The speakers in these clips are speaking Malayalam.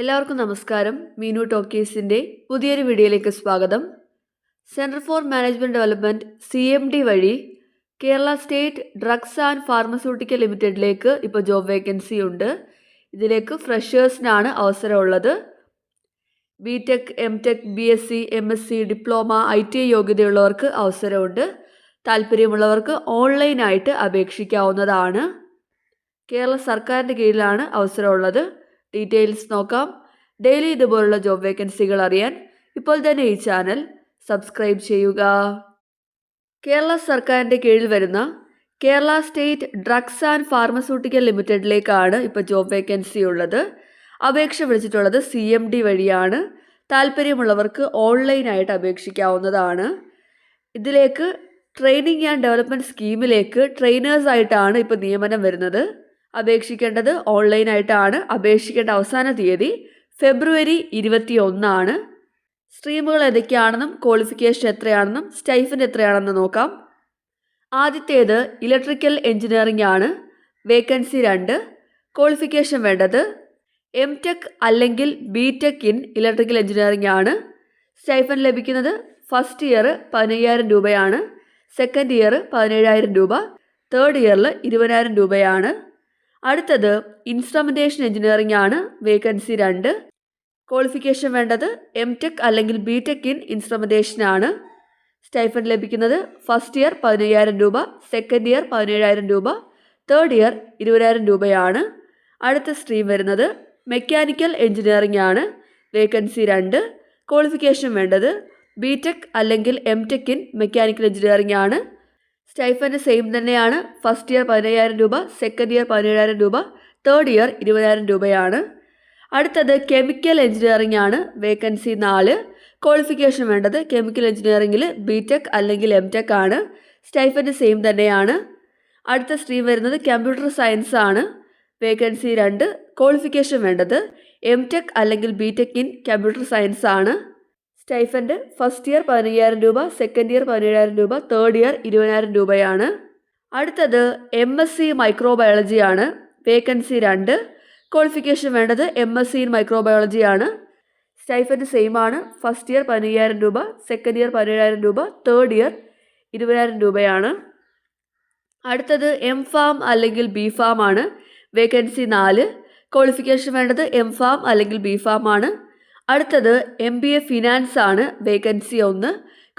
എല്ലാവർക്കും നമസ്കാരം. മീനു ടോക്കീസിന്റെ പുതിയൊരു വീഡിയോയിലേക്ക് സ്വാഗതം. Centre for management development C M D വഴി Kerala state drugs and pharmaceutical ലിമിറ്റഡിലേക്ക് ഇപ്പോൾ ജോബ് വേക്കൻസി ഉണ്ട്. ഇതിലേക്ക് ഫ്രഷേഴ്സിനാണ് അവസരമുള്ളത്. B tech M tech B S C M S C diploma I T യോഗ്യതയുള്ളവർക്ക് അവസരമുണ്ട്. താല്പര്യമുള്ളവർക്ക് ഓൺലൈനായിട്ട് അപേക്ഷിക്കാവുന്നതാണ്. കേരള സർക്കാരിന്റെ കീഴിലാണ് അവസരമുള്ളത്. ഡീറ്റെയിൽസ് നോക്കാം. ഡെയിലി ഇതുപോലുള്ള ജോബ് വേക്കൻസികൾ അറിയാൻ ഇപ്പോൾ തന്നെ ഈ ചാനൽ സബ്സ്ക്രൈബ് ചെയ്യുക. കേരള സർക്കാരിന്റെ കീഴിൽ വരുന്ന Kerala state drugs and pharmaceutical ലിമിറ്റഡിലേക്കാണ് ഇപ്പോൾ ജോബ് വേക്കൻസി ഉള്ളത്. അപേക്ഷ വിളിച്ചിട്ടുള്ളത് സി എം ഡി വഴിയാണ്. താല്പര്യമുള്ളവർക്ക് ഓൺലൈനായിട്ട് അപേക്ഷിക്കാവുന്നതാണ്. ഇതിലേക്ക് ട്രെയിനിങ് ആൻഡ് ഡെവലപ്മെന്റ് സ്കീമിലേക്ക് ട്രെയിനേഴ്സായിട്ടാണ് ഇപ്പോൾ നിയമനം വരുന്നത്. അപേക്ഷിക്കേണ്ടത് ഓൺലൈനായിട്ടാണ്. അപേക്ഷിക്കേണ്ട അവസാന തീയതി ഫെബ്രുവരി ഇരുപത്തി ഒന്നാണ് സ്ട്രീമുകൾ ഏതൊക്കെയാണെന്നും ക്വാളിഫിക്കേഷൻ എത്രയാണെന്നും സ്റ്റൈഫൻ എത്രയാണെന്ന് നോക്കാം. ആദ്യത്തേത് ഇലക്ട്രിക്കൽ എഞ്ചിനീയറിംഗ് ആണ് വേക്കൻസി രണ്ട്. ക്വാളിഫിക്കേഷൻ വേണ്ടത് എം ടെക് അല്ലെങ്കിൽ B tech in electrical engineering ആണ് സ്റ്റൈഫൻ ലഭിക്കുന്നത് ഫസ്റ്റ് ഇയർ പതിനയ്യായിരം രൂപയാണ്. സെക്കൻഡ് ഇയർ പതിനേഴായിരം രൂപ. തേർഡ് ഇയറിൽ ഇരുപതിനായിരം രൂപയാണ്. അടുത്തത് ഇൻസ്ട്രുമെന്റേഷൻ എഞ്ചിനീയറിംഗ് ആണ്. വേക്കൻസി രണ്ട്. ക്വാളിഫിക്കേഷൻ വേണ്ടത് എം ടെക് അല്ലെങ്കിൽ ബി ടെക് ഇൻ ഇൻസ്ട്രുമെന്റേഷൻ ആണ്. സ്റ്റൈഫൻ ലഭിക്കുന്നത് ഫസ്റ്റ് ഇയർ പതിനയ്യായിരം രൂപ സെക്കൻഡ് ഇയർ പതിനേഴായിരം രൂപ തേർഡ് ഇയർ ഇരുപതിനായിരം രൂപയാണ്. അടുത്ത സ്ട്രീം വരുന്നത് മെക്കാനിക്കൽ എഞ്ചിനീയറിംഗ് ആണ്. വേക്കൻസി രണ്ട്. ക്വാളിഫിക്കേഷൻ വേണ്ടത് ബി ടെക് അല്ലെങ്കിൽ M tech in mechanical engineering ആണ്. സ്റ്റൈഫന്റെ സെയിം തന്നെയാണ് ഫസ്റ്റ് ഇയർ പതിനയ്യായിരം രൂപ സെക്കൻഡ് ഇയർ പതിനേഴായിരം രൂപ തേർഡ് ഇയർ ഇരുപതിനായിരം രൂപയാണ്. അടുത്തത് കെമിക്കൽ എഞ്ചിനീയറിംഗ് ആണ്. വേക്കൻസി നാല്. ക്വാളിഫിക്കേഷൻ വേണ്ടത് കെമിക്കൽ എഞ്ചിനീയറിംഗിൽ ബി ടെക് അല്ലെങ്കിൽ എം ടെക് ആണ്. സ്റ്റൈഫന്റെ സെയിം തന്നെയാണ്. അടുത്ത സ്ട്രീം വരുന്നത് കമ്പ്യൂട്ടർ സയൻസ് ആണ്. വേക്കൻസി രണ്ട്. ക്വാളിഫിക്കേഷൻ വേണ്ടത് എം ടെക് അല്ലെങ്കിൽ B tech in computer science ആണ്. സ്റ്റൈഫന്റെ ഫസ്റ്റ് ഇയർ പതിനയ്യായിരം രൂപ സെക്കൻഡ് ഇയർ പതിനേഴായിരം രൂപ തേർഡ് ഇയർ ഇരുപതിനായിരം രൂപയാണ്. അടുത്തത് എം എസ് സി മൈക്രോബയോളജി ആണ്. വേക്കൻസി രണ്ട്. ക്വാളിഫിക്കേഷൻ വേണ്ടത് M S C in microbiology ആണ്. സ്റ്റൈഫന്റെ സെയിം ആണ്. ഫസ്റ്റ് ഇയർ പതിനയ്യായിരം രൂപ സെക്കൻഡ് ഇയർ പതിനേഴായിരം രൂപ തേർഡ് ഇയർ ഇരുപതിനായിരം രൂപയാണ്. അടുത്തത് എം ഫാം അല്ലെങ്കിൽ ബി ഫാം ആണ്. വേക്കൻസി നാല്. ക്വാളിഫിക്കേഷൻ വേണ്ടത് എം ഫാം അല്ലെങ്കിൽ ബി ഫാം ആണ്. അടുത്തത് എം ബി എ ഫിനാൻസ് ആണ് വേക്കൻസി ഒന്ന്.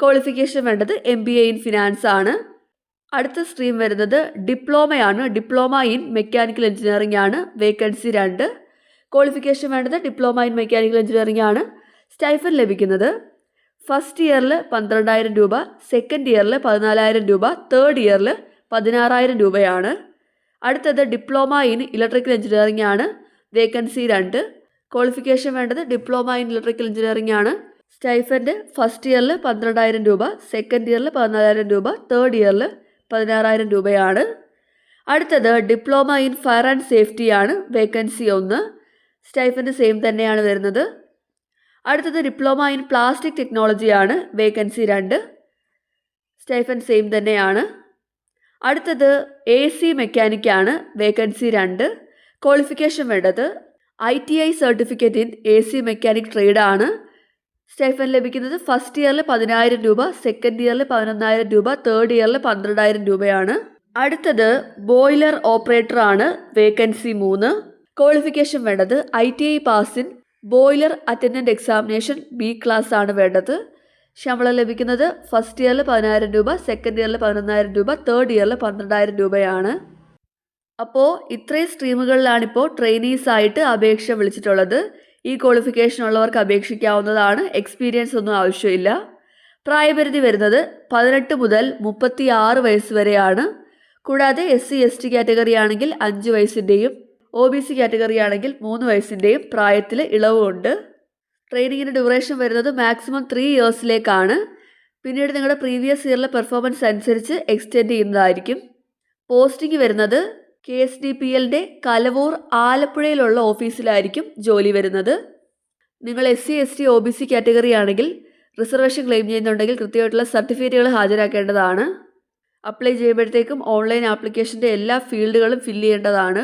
ക്വാളിഫിക്കേഷൻ വേണ്ടത് M B A in finance ആണ്. അടുത്ത സ്ട്രീം വരുന്നത് ഡിപ്ലോമയാണ് ഡിപ്ലോമ ഇൻ മെക്കാനിക്കൽ എഞ്ചിനീയറിംഗ് ആണ് വേക്കൻസി രണ്ട്. ക്വാളിഫിക്കേഷൻ വേണ്ടത് ഡിപ്ലോമ ഇൻ മെക്കാനിക്കൽ എഞ്ചിനീയറിംഗ് ആണ്. സ്റ്റൈഫൻ ലഭിക്കുന്നത് ഫസ്റ്റ് ഇയറിൽ പന്ത്രണ്ടായിരം രൂപ സെക്കൻഡ് ഇയറിൽ പതിനാലായിരം രൂപ തേർഡ് ഇയറിൽ പതിനാറായിരം രൂപയാണ്. അടുത്തത് ഡിപ്ലോമ ഇൻ ഇലക്ട്രിക്കൽ എഞ്ചിനീയറിംഗ് ആണ് വേക്കൻസി രണ്ട്. ക്വാളിഫിക്കേഷൻ വേണ്ടത് ഡിപ്ലോമ ഇൻ ഇലക്ട്രിക്കൽ എഞ്ചിനീയറിംഗ് ആണ്. സ്റ്റൈഫന്റെ ഫസ്റ്റ് ഇയറിൽ പന്ത്രണ്ടായിരം രൂപ സെക്കൻഡ് ഇയറിൽ പതിനാലായിരം രൂപ തേർഡ് ഇയറിൽ പതിനാറായിരം രൂപയാണ്. അടുത്തത് diploma in fire and safety ആണ് വേക്കൻസി ഒന്ന്. സ്റ്റൈഫന്റെ സെയിം തന്നെയാണ് വരുന്നത്. അടുത്തത് ഡിപ്ലോമ ഇൻ പ്ലാസ്റ്റിക് ടെക്നോളജി ആണ് വേക്കൻസി രണ്ട്. സ്റ്റൈഫൻ സെയിം തന്നെയാണ്. അടുത്തത് എ സി മെക്കാനിക്കാണ് വേക്കൻസി രണ്ട്. ക്വാളിഫിക്കേഷൻ വേണ്ടത് I T I certificate in A C mechanic trade ആണ് സ്റ്റൈഫൻ ലഭിക്കുന്നത് ഫസ്റ്റ് ഇയറിൽ പതിനായിരം രൂപ സെക്കൻഡ് ഇയറിൽ പതിനൊന്നായിരം രൂപ തേർഡ് ഇയറിൽ പന്ത്രണ്ടായിരം രൂപയാണ്. അടുത്തത് ബോയിലർ ഓപ്പറേറ്റർ ആണ് വേക്കൻസി മൂന്ന്. ക്വാളിഫിക്കേഷൻ വേണ്ടത് I T I pass in boiler attendant examination B class ആണ് വേണ്ടത്. ശമ്പളം ലഭിക്കുന്നത് ഫസ്റ്റ് ഇയറിൽ പതിനായിരം രൂപ സെക്കൻഡ് ഇയറിൽ പതിനൊന്നായിരം രൂപ തേർഡ് ഇയറിൽ പന്ത്രണ്ടായിരം രൂപയാണ്. അപ്പോൾ ഇത്രയും സ്ട്രീമുകളിലാണിപ്പോൾ ട്രെയിനീസ് ആയിട്ട് അപേക്ഷ വിളിച്ചിട്ടുള്ളത്. ഈ ക്വാളിഫിക്കേഷൻ ഉള്ളവർക്ക് അപേക്ഷിക്കാവുന്നതാണ്. എക്സ്പീരിയൻസ് ഒന്നും ആവശ്യമില്ല. പ്രായപരിധി വരുന്നത് പതിനെട്ട് മുതൽ മുപ്പത്തി ആറ് വയസ്സ് വരെയാണ്. കൂടാതെ S C S T category ആണെങ്കിൽ അഞ്ച് വയസ്സിന്റെയും ഒ ബി സി കാറ്റഗറി ആണെങ്കിൽ മൂന്ന് വയസ്സിന്റെയും പ്രായത്തിൽ ഇളവുണ്ട്. ട്രെയിനിങ്ങിന്റെ ഡ്യൂറേഷൻ വരുന്നത് മാക്സിമം ത്രീ ഇയേഴ്സിലേക്കാണ് പിന്നീട് നിങ്ങളുടെ പ്രീവിയസ് ഇയറിലെ പെർഫോമൻസ് അനുസരിച്ച് എക്സ്റ്റെൻഡ് ചെയ്യുന്നതായിരിക്കും. പോസ്റ്റിംഗ് വരുന്നത് കെ എസ് ഡി പി എല്ലിന്റെ കലവൂർ ആലപ്പുഴയിലുള്ള ഓഫീസിലായിരിക്കും ജോലി വരുന്നത്. നിങ്ങൾ S C S T O B C category ആണെങ്കിൽ റിസർവേഷൻ ക്ലെയിം ചെയ്യുന്നുണ്ടെങ്കിൽ കൃത്യമായിട്ടുള്ള സർട്ടിഫിക്കറ്റുകൾ ഹാജരാക്കേണ്ടതാണ്. അപ്ലൈ ചെയ്യുമ്പോഴത്തേക്കും ഓൺലൈൻ ആപ്ലിക്കേഷന്റെ എല്ലാ ഫീൽഡുകളും ഫില്ല് ചെയ്യേണ്ടതാണ്.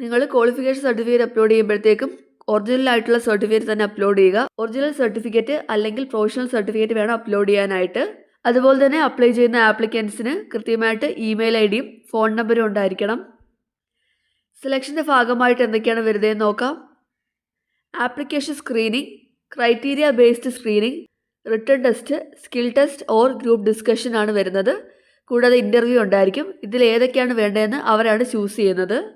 നിങ്ങൾ ക്വാളിഫിക്കേഷൻ സർട്ടിഫിക്കറ്റ് അപ്ലോഡ് ചെയ്യുമ്പോഴത്തേക്കും ഒറിജിനൽ ആയിട്ടുള്ള സർട്ടിഫിക്കറ്റ് തന്നെ അപ്ലോഡ് ചെയ്യുക. ഒറിജിനൽ സർട്ടിഫിക്കറ്റ് അല്ലെങ്കിൽ പ്രൊഫഷണൽ സർട്ടിഫിക്കറ്റ് വേണം അപ്ലോഡ് ചെയ്യാനായിട്ട്. അതുപോലെ തന്നെ അപ്ലൈ ചെയ്യുന്ന ആപ്ലിക്കൻസിന് കൃത്യമായിട്ട് ഇമെയിൽ ഐ ഡിയും ഫോൺ നമ്പറും ഉണ്ടായിരിക്കണം. സെലക്ഷന്റെ ഭാഗമായിട്ട് എന്തൊക്കെയാണ് വരുന്നതെന്ന് നോക്കാം. Application screening criteria based screening written test skill test or group discussion ആണ് വരുന്നത്. കൂടാതെ ഇന്റർവ്യൂ ഉണ്ടായിരിക്കും. ഇതിൽ ഏതൊക്കെയാണ് വേണ്ടതെന്ന് അവരാണ് ചൂസ് ചെയ്യുന്നത്.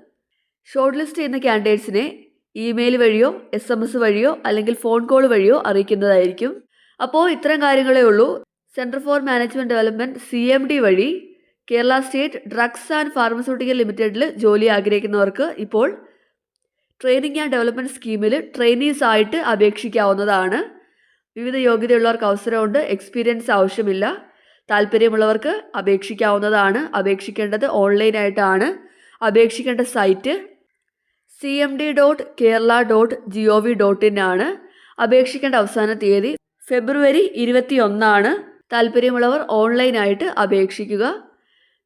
ഷോർട്ട് ലിസ്റ്റ് ചെയ്യുന്ന ക്യാൻഡിഡേറ്റ്സിനെ ഇമെയിൽ വഴിയോ എസ് എം എസ് വഴിയോ അല്ലെങ്കിൽ ഫോൺ കോൾ വഴിയോ അറിയിക്കുന്നതായിരിക്കും. അപ്പോൾ ഇത്തരം കാര്യങ്ങളേ ഉള്ളൂ. Centre for management development C M D വഴി Kerala state drugs and pharmaceutical ലിമിറ്റഡിൽ ജോലി ആഗ്രഹിക്കുന്നവർക്ക് ഇപ്പോൾ ട്രെയിനിങ് ആൻഡ് ഡെവലപ്മെന്റ് സ്കീമിൽ ട്രെയിനീസ് ആയിട്ട് അപേക്ഷിക്കാവുന്നതാണ്. വിവിധ യോഗ്യതയുള്ളവർക്ക് അവസരമുണ്ട് എക്സ്പീരിയൻസ് ആവശ്യമില്ല താല്പര്യമുള്ളവർക്ക് അപേക്ഷിക്കാവുന്നതാണ്. അപേക്ഷിക്കേണ്ടത് ഓൺലൈനായിട്ടാണ് അപേക്ഷിക്കേണ്ട site C M D dot Kerala dot G O V dot in ആണ്. അപേക്ഷിക്കേണ്ട അവസാന തീയതി ഫെബ്രുവരി ഇരുപത്തി ഒന്നാണ് താല്പര്യമുള്ളവർ ഓൺലൈനായിട്ട് അപേക്ഷിക്കുക.